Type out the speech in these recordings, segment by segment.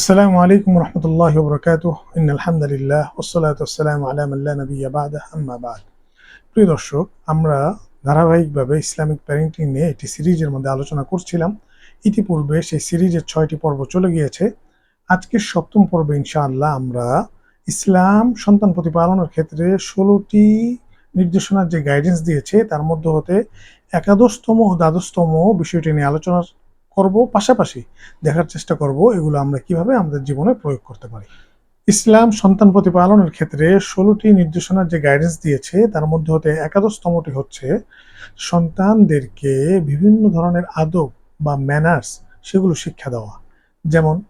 আসসালামু আলাইকুম রহমতুল্লাহ বরকাত ইন আলহামদুলিল্লাহ ওসলাতাম আলামাল্লা নবী আবাদ আম্মা বাদ প্রিয় দর্শক, আমরা ধারাবাহিকভাবে ইসলামিক প্যারেন্টিং নিয়ে একটি সিরিজের মধ্যে আলোচনা করছিলাম। ইতিপূর্বে সেই সিরিজের ছয়টি পর্ব চলে গিয়েছে। আজকের সপ্তম পর্বে ইনশাআল্লাহ আমরা ইসলাম সন্তান প্রতিপালনের ক্ষেত্রে ষোলোটি নির্দেশনার যে গাইডেন্স দিয়েছে, তার মধ্যে হতে একাদশতম ও দ্বাদশতম বিষয়টি নিয়ে আলোচনা করব পাশাপাশি দেখার চেষ্টা করব এগুলো আমরা কীভাবে আমাদের জীবনে প্রয়োগ করতে পারি। ইসলাম সন্তান প্রতিপালনের ক্ষেত্রে ষোলোটি নির্দেশনার যে গাইডেন্স দিয়েছে, তার মধ্যে হতে একাদশতমটি হচ্ছে সন্তানদেরকে বিভিন্ন ধরনের আদব বা ম্যানার্স সেগুলো শিক্ষা দেওয়া। যেমন,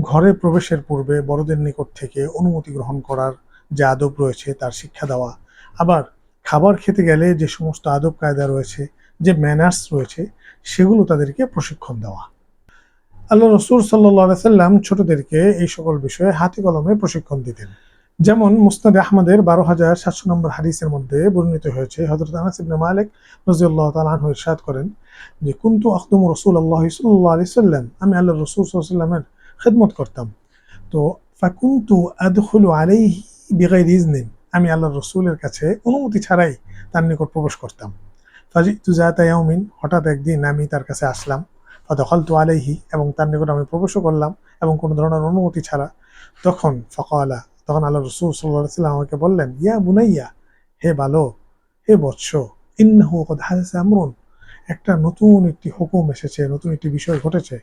ঘরে প্রবেশের পূর্বে বড়দের নিকট থেকে অনুমতি গ্রহণ করার যে আদব রয়েছে তার শিক্ষা দেওয়া। আবার খাবার খেতে গেলে যে সমস্ত আদব কায়দা রয়েছে যে ম্যানার্স রয়েছে, সেগুলো তাদেরকে প্রশিক্ষণ দেওয়া। আল্লাহ রসুল সাল্লাহ সাল্লাম ছোটদেরকে এই সকল বিষয়ে হাতি কলমে প্রশিক্ষণ দিতেন। যেমন মুস্তাদ আহমদের বারো হাজার সাতশো নম্বর হাদিসের মধ্যে বর্ণিত হয়েছে হজরত আনাস মালিক রাজিউল্লাহ তালাহ ইরশাদ করেন যে, কুন্তু আখদুম রসুল আল্লাহ সাল্লাহ আলি সাল্লাম? আমি আল্লাহ রসুল সাল্লামের খেদমত করতাম। তো, ফাকুন্তু আদখুলু আলাইহি বিগাইর ইজনিন আমি আল্লাহ রসুলের কাছে অনুমতি ছাড়াই তার নিকট প্রবেশ করতাম। ফাজি তুজাতা ইয়াউমিন, হঠাৎ একদিন আমি তার কাছে আসলাম। ফদখল তু আলাইহি, এবং তার নিকট আমি প্রবেশও করলাম এবং কোনো ধরনের অনুমতি ছাড়া তখন ফকালা, তখন আল্লাহ রসুল সাল্লাহ সাল্লাম আমাকে বললেন, ইয়া বুনাইয়া, হে বালো, হে বৎস, ইন্নাহু কদ আমরুন, একটা নতুন একটি হুকুম এসেছে, নতুন একটি বিষয় ঘটেছে,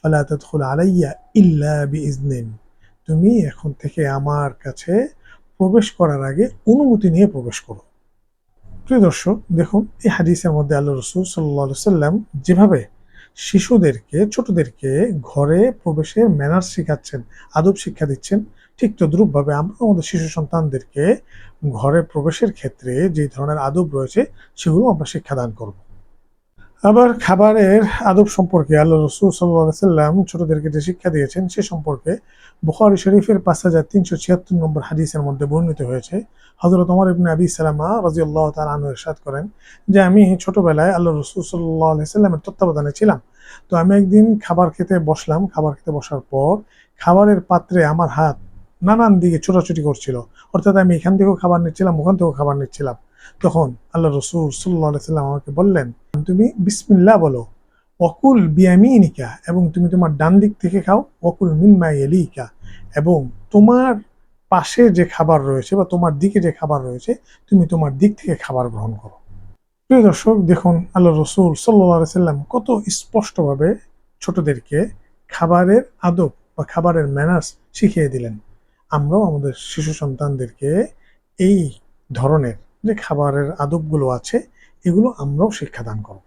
ফালা তাদখুল আলাইয়া ইল্লা বিইজনিন তুমি এখন থেকে আমার কাছে প্রবেশ করার আগে অনুমতি নিয়ে প্রবেশ করো। প্রিয় দর্শক, দেখুন, এই হাদিসের মধ্যে আল্লাহ রসুল সাল্লা সাল্লাম যেভাবে শিশুদেরকে, ছোটদেরকে ঘরে প্রবেশের ম্যানার শেখাচ্ছেন, আদব শিক্ষা দিচ্ছেন, ঠিক তদ্রুপভাবে আমরা আমাদের শিশু সন্তানদেরকে ঘরে প্রবেশের ক্ষেত্রে যে ধরনের আদব রয়েছে, সেগুলো আমরা শিক্ষাদান করব। আবার খাবারের আদব সম্পর্কে আল্লাহ রসুল সাল্লাম ছোটদেরকে যে শিক্ষা দিয়েছেন, সে সম্পর্কে বুখারি শরীফের পাঁচ হাজার তিনশো ছিয়াত্তর নম্বর হাদিসের মধ্যে বর্ণিত হয়েছে। হজরত ওমর ইবনে আবি সালামা রাজি আল্লাহ তালু ইরশাদ করেন যে, আমি ছোটবেলায় আল্লাহ রসুল সাল্লাহ সাল্লামের তত্ত্বাবধানে ছিলাম। তো আমি একদিন খাবার খেতে বসলাম। খাবার খেতে বসার পর খাবারের পাত্রে আমার হাত নানান দিকে ছোটাছুটি করছিল। অর্থাৎ আমি এখান থেকেও খাবার নিচ্ছিলাম, ওখান থেকেও খাবার নিচ্ছিলাম। তখন আল্লাহ রসুল সাল্লাহ সাল্লাম আমাকে বললেন, তুমি বিসমিল্লা বলো অকুল বিয়ামিনিকা, এবং তুমি তোমার ডান দিক থেকে খাও অকুল মিম্মা এলিকা এবং তোমার পাশে যে খাবার রয়েছে বা তোমার দিকে যে খাবার রয়েছে, তুমি তোমার দিক থেকে খাবার গ্রহণ করো। প্রিয় দর্শক, দেখুন আল্লাহ রসুল সাল্লা সাল্লাম কত স্পষ্টভাবে ছোটদেরকে খাবারের আদব বা খাবারের ম্যানার্স শিখিয়ে দিলেন। আমরাও আমাদের শিশু সন্তানদেরকে এই ধরনের যে খাবারের আদবগুলো আছে, এগুলো আমরাও শিক্ষাদান করব।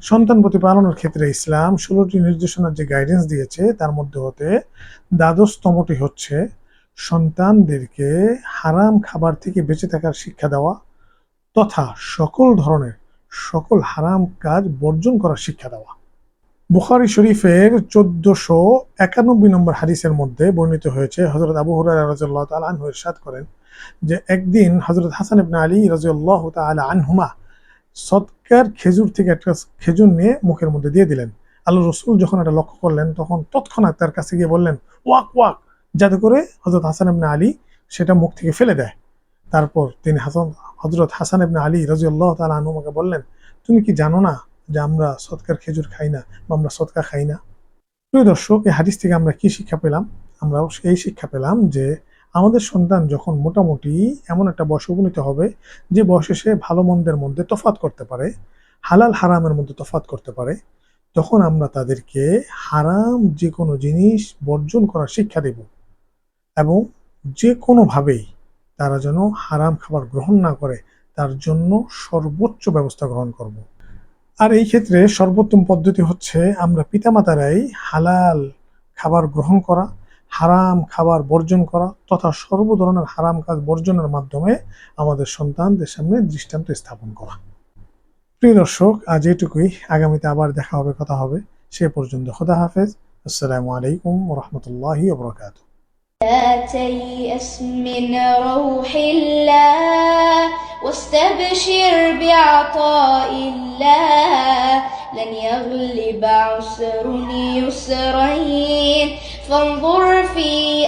সন্তান প্রতিপালনের ক্ষেত্রে ইসলাম ষোলোটি নির্দেশনার যে গাইডেন্স দিয়েছে, তার মধ্যে হতে দ্বাদশতমটি হচ্ছে সন্তানদেরকে হারাম খাবার থেকে বেঁচে থাকার শিক্ষা দেওয়া তথা সকল ধরনের, সকল হারাম কাজ বর্জন করার শিক্ষা দেওয়া। বুখারি শরীফের চোদ্দশো একানব্বই নম্বর হাদিসের মধ্যে বর্ণিত হয়েছে হজরত আবু হুরাহ রাজিয়াল্লাহ তাল আনহু ইরশাদ করেন যে একদিন হজরত হাসান ইবনা আলী রাজিয়াল্লাহ তাল আনহুমা সৎকার খেজুর থেকে একটা খেজুর নিয়ে মুখের মধ্যে দিয়ে দিলেন। আল্লাহ রসুল যখন এটা লক্ষ্য করলেন, তখন তৎক্ষণাৎ তার কাছে গিয়ে বললেন, ওয়াক ওয়াক! যাতে করে হজরত হাসান ইবনা আলী সেটা মুখ থেকে ফেলে দেয়। তারপর তিনি হাসান হজরত হাসান ইবনা আলী রাজিউল্লাহ তালা আনুমাকে বললেন, তুমি কি জানো না যে আমরা সৎকার খেজুর খাই না বা আমরা সৎকা খাই না। প্রিয় দর্শক, এই হাদিস থেকে আমরা কি শিক্ষা পেলাম? আমরা এই শিক্ষা পেলাম যে আমাদের সন্তান যখন মোটামুটি এমন একটা বয়স উপনীত হবে, যে বয়সে সে ভালো মন্দের মধ্যে তফাত করতে পারে, হালাল হারামের মধ্যে তফাত করতে পারে, তখন আমরা তাদেরকে হারাম যে কোনো জিনিস বর্জন করার শিক্ষা দেব। এবং যে কোনোভাবেই তারা যেন হারাম খাবার গ্রহণ না করে, তার জন্য সর্বোচ্চ ব্যবস্থা গ্রহণ করব। আর এই ক্ষেত্রে সর্বোত্তম পদ্ধতি হচ্ছে আমরা পিতামাতারাই হালাল খাবার গ্রহণ করা, হারাম খাবার বর্জন করা তথা সর্ব ধরনের হারাম কাজ বর্জনের মাধ্যমে আমাদের সন্তানদের সামনে দৃষ্টান্ত স্থাপন করা। প্রিয় দর্শক, আজ এটুকুই। আগামীতে আবার দেখা হবে, কথা হবে। সে পর্যন্ত খোদা হাফেজ। আসসালামু আলাইকুম রহমতুল্লাহি ওবরাকাত لا تيأس من روح الله واستبشر بعطاء الله. لن يغلب عسر يسرين. فانظر في